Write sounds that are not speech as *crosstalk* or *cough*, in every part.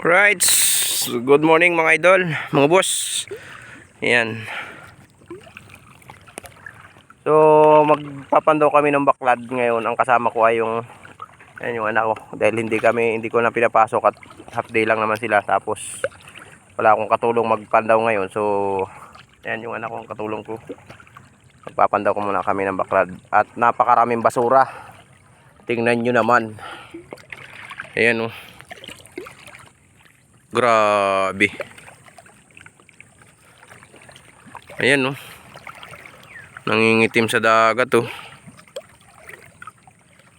Alright, good morning mga idol, mga boss. Ayan. So, magpapandaw kami ng baklad ngayon. Ang kasama ko ay yung ayan yung anak ko. Dahil hindi kami, hindi ko na pinapasok at half day lang naman sila. Tapos, wala akong katulong magpandaw ngayon. So, ayan yung anak ko, ang katulong ko. Magpapandaw ko muna kami ng baklad. At napakaraming basura. Tingnan nyo naman. Ayan oh. Grabe. Ayan oh. Nangingitim sa dagat oh.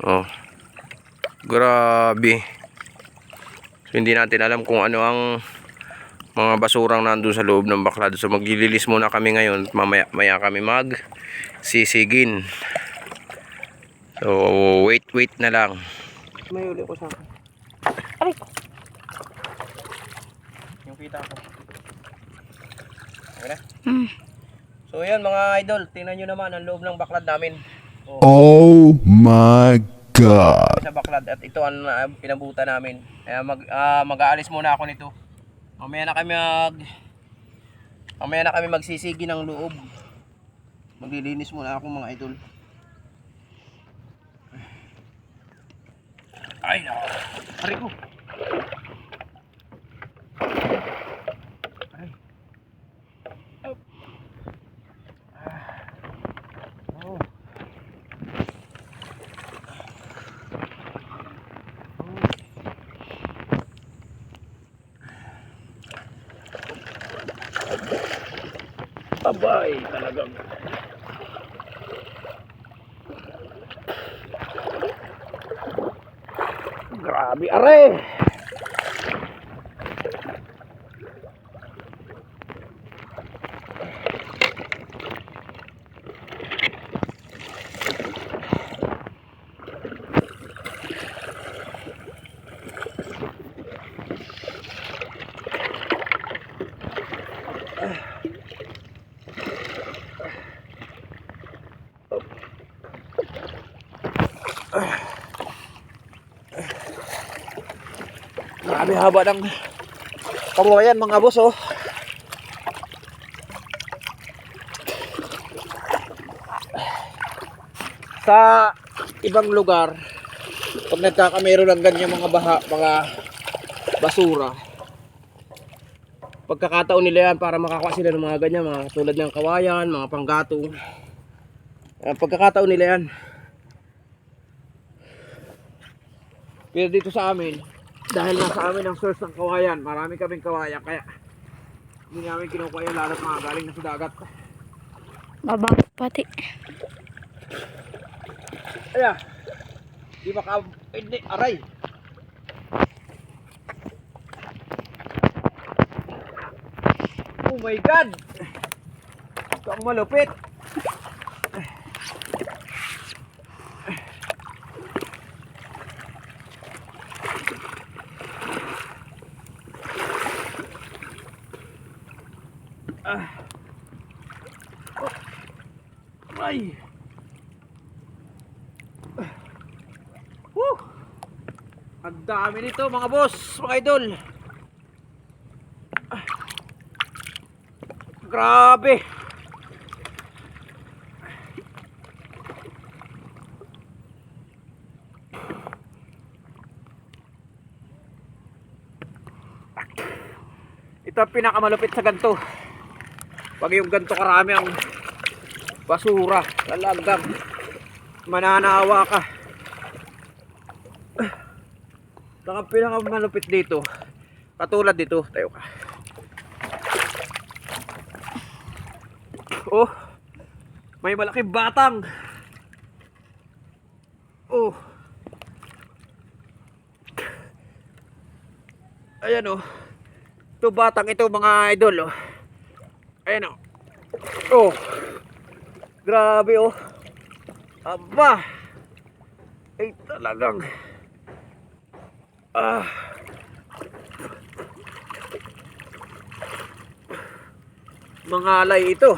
Oh. Grabe. So, hindi natin alam kung ano ang mga basurang nandun sa loob ng baklad. So maglililis muna kami ngayon. Mamaya maya kami mag sisigin. So wait wait na lang. May uli ko sa akin. Yung kita ko. Okay na? Mm. So yan mga idol, tingnan nyo naman ang loob ng baklad namin. Oh, Oh my god. sa baklad at ito ang uh, pinabuta namin. Kaya mag, ah, mag-aalis muna ako nito. Mamaya na kami mag Mamaya na kami magsisigi ng loob. Maglilinis muna ako mga idol. Ay, nako. Ari ko. Abay, talagang. Grabe, are! Grabe haba ng kabuhayan mga boss oh. Sa ibang lugar, pag nagkakamero ng ganyan mga baha, mga basura, pagkakataon nila yan para makakuha sila ng mga ganyan, mga tulad ng kawayan, mga panggatong. Pagkakataon nila yan. Pero dito sa amin, dahil nasa amin ang source ng kawayan, marami kaming kawayan, kaya hindi namin kinukuha yung lalo't mga galing na sa dagat. Baba pati. Aya, di maka, hindi, aray. Oh my God! Ito ang malupit. Ah. Oh. Ay. Woo! Ang dami nito mga boss, mga idol. Ah. Grabe. Ito ang pinakamalupit sa ganto. Pag yung ganto karami ang basura, lalagdag. Mananawa ka. Ang pinakamalupit dito. Katulad dito, tayo ka. Oh, may malaking batang. Oh. Ayan oh. Ito batang ito mga idol oh. Ayan oh. Oh. Grabe oh. Aba. Ay talagang. Ah. Mga alay ito.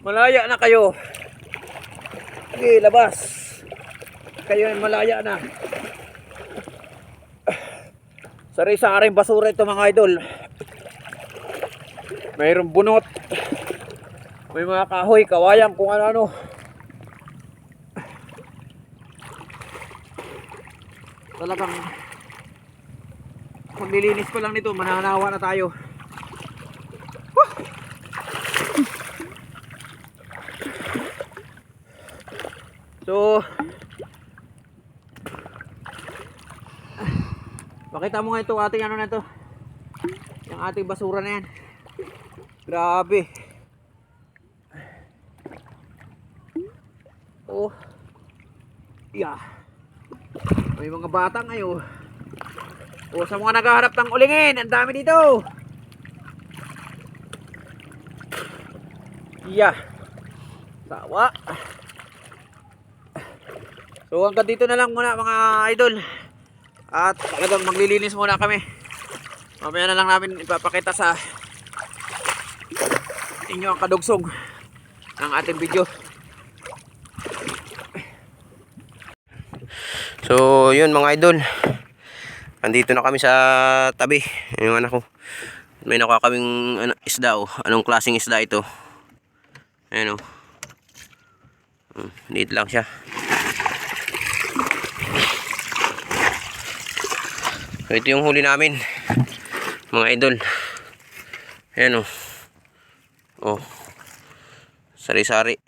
Malaya na kayo. Sige, labas. Kayo ay malaya na. Sari-saring basura ito mga idol. Mayroong bunot. May mga kahoy, kawayan, kung ano-ano. Talagang maglilinis ko lang nito, mananawa na tayo. So, pakita mo nga ito ating ano na ito. Yung ating basura na yan. Grabe. Oh. Yeah. May mga bata ngayon. O sa mga naghahanap ng ulingin, ang dami dito. Yeah. Sawa. So hanggang dito na lang muna mga idol. At talagang maglilinis muna kami. Mamaya na lang namin ipapakita sa inyo ang kadugsong ng ating video. So, yun mga idol. Andito na kami sa tabi. Yung anak ko. May nakuha kaming ano, isda oh. Anong klaseng isda ito? Ayan oh. Hmm, lang siya. So, ito yung huli namin. Mga idol. Ayan oh. Oh. Sari-sari.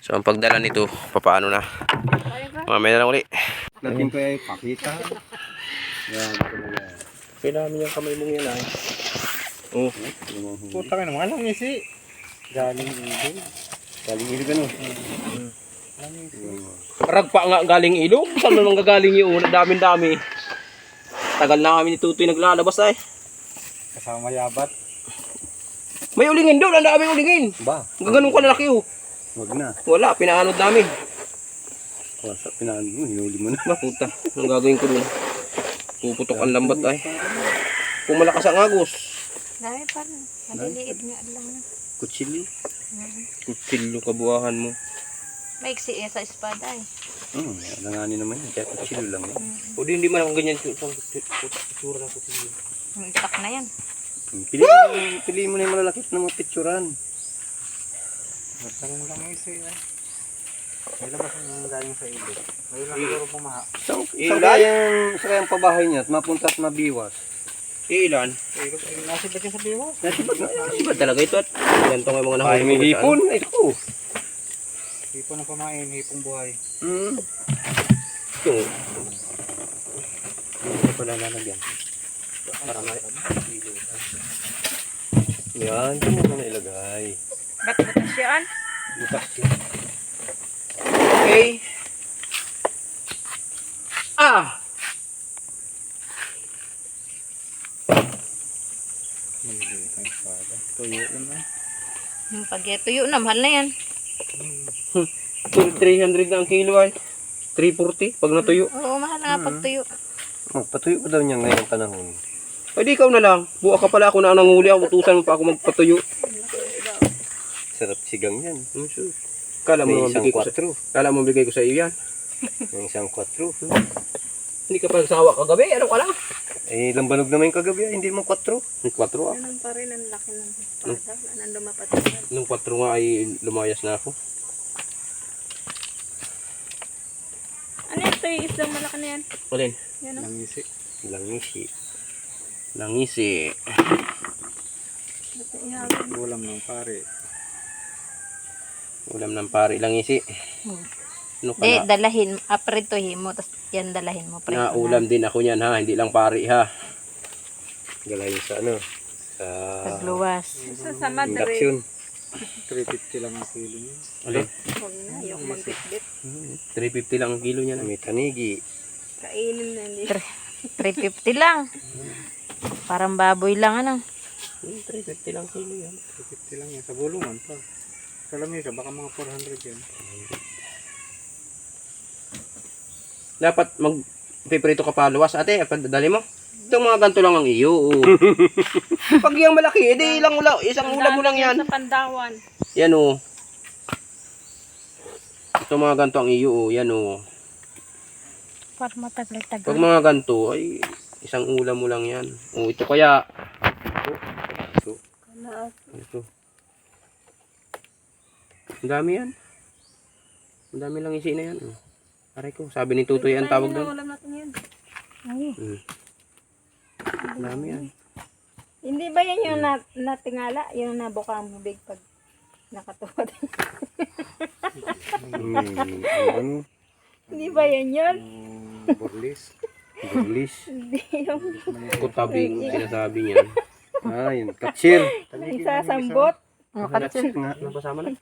So, ang pagdala nito, papaano na. Mamaya na lang uli. Natin ko ay pakita. Yan. Kailangan yung kamay mong yan ay. Oh. Puta ka naman, alam isi. Galing ilog. Galing ilog ano? Ragpa nga galing ilog. Saan naman gagaling yun? Daming dami. Tagal na kami ni Tutoy naglalabas ay. Kasama yabat. May ulingin doon. Ang daming ulingin. Ba? Gaganong kalalaki oh. Wag na. Wala. Pinaanod namin. Wasa, pinaan mo, hinuli mo na. Ba puta. Anong gagawin ko dun? Puputok ang lambat ay. Kung malakas ang agos. Dami pa rin. Maliliit nga lang na. Kutsili. Kutsilyo kabuhahan mo. Maiksi eh sa espada eh. Hmm, alanganin naman yan. Kaya kutsilo lang yan. O di hindi man ako ganyan. Itsura ng kutsilyo. Yung itak na yan. Hmm, Pili mo, pili mo na yung malalakit na mga picturean. Matang lang isi eh. May labas ang galing sa ilog. May lang siguro pumaha. Saan saan kaya yung saan kaya ang pabahay niya at mapunta at mabiwas? Ilan? Eh, nasibat yan sa biwas. Nasibag na yan. Ba talaga ito at yan to nga mga Ay, may sa hipon. Ito. Hipon na pamain, hipong buhay. Hmm. Ito. Ito pala lalagyan. Para may Yan, ito mo na ilagay. Ba't butas yan? Butas yun. Okay. Ah! Maliliit ang espada. Tuyo yun na. Yung pag-tuyo na, mahal na yan. Ito, 300 na ang kilo ay. 340 pag natuyo. Oo, mahal na nga pagtuyo. Magpatuyo ko daw niya ngayong panahon. Ay di ikaw na lang. Buwa ka pala ako na ang nanguli ako. Utusan mo pa ako magpatuyo. Sarap sigang yan. Hmm, sure. Kala mo May naman isang bigay ko sa, kwatro. kala mo bigay ko sa iyo yan. Yung isang kwatro. Hindi ka pa nagsawa kagabi. Ano ka lang? Eh, lambanog naman yung kagabi. ah, Hindi mo kwatro. Yung 4 ah. Ganun pa rin ang laki ng espada. Anong lumapat Nung 4 nga ay lumayas na ako. Ano ito yung isang malaki na yan? Alin? Yan o. Ang isi. Langisi. Langisi. Ulam ng pare. Ulam ng pari. Langisi. Hmm. Ano ka Di, na? dalahin. Aprituhin mo, tapos yan dalahin mo. Na prito ulam din ako yan ha. Hindi lang pari ha. Galayin sa ano? Sa Pagluwas. Sa induction. 350 lang ang kilo niya. Alin? Huwag na, yung magbitbit. 350 lang ang kilo niya. May tanigi. Kainin na niya. 350 lang. Parang baboy lang ano. 350 lang kilo yan. 350 lang yan. Sa bulungan pa. Sa lamesa, baka mga 400 yan. Dapat mag piprito ka pa luwas ate. Dali mo. Itong mga ganito lang ang iyo. *laughs* Pag yung malaki, edi ilang ula, isang ulam mo lang yan. Sa pandawan. Yan o. Ito mga ganito ang iyo, oh. yan o. Para matagal-tagal. Pag mga ganito, ay isang ulam mo lang yan. O ito kaya. Ito. Ito. Ito. Ang dami yan. Ang dami lang isi na yan. Oh. Aray ko, sabi ni Tutoy ang tawag doon. Ulam natin yan. Ay. Hmm. Ang dami yan. Hindi ba yan yung nat natingala? Yung nabuka ang bubig pag nakatuwad? Hmm, ano? *laughs* Hindi ba yan yun? Hmm, Burlis. Burlis. *laughs* Hindi yung Kutabing sinasabi niya. Ah, yun. Katsir. isasambot. Nakatsin nga. Napasama na.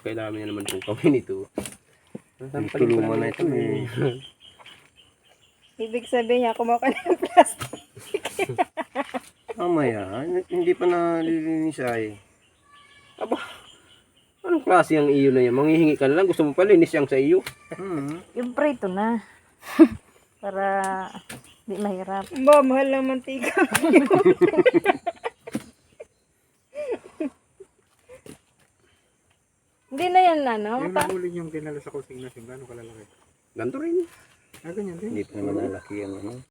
Kailangan niya naman po kami nito. Tulungan na ito eh. *laughs* Ibig sabihin niya, kumuha ka ng plastic. *laughs* Mamaya, hindi pa nalilinis ay. Aba, anong klase ang iyo na yan? Manghihingi ka na lang. Gusto mo palinis yang sa iyo. Hmm. Yung prito na. *laughs* Para di mahirap. Ba, mahal ng mantika. Hindi na yan ano. Yung Mata- nahuli yung dinala sa consignation, gano'ng kalalaki? Ganto rin. Ah, ganyan din. Hindi pa naman nalaki ang ano.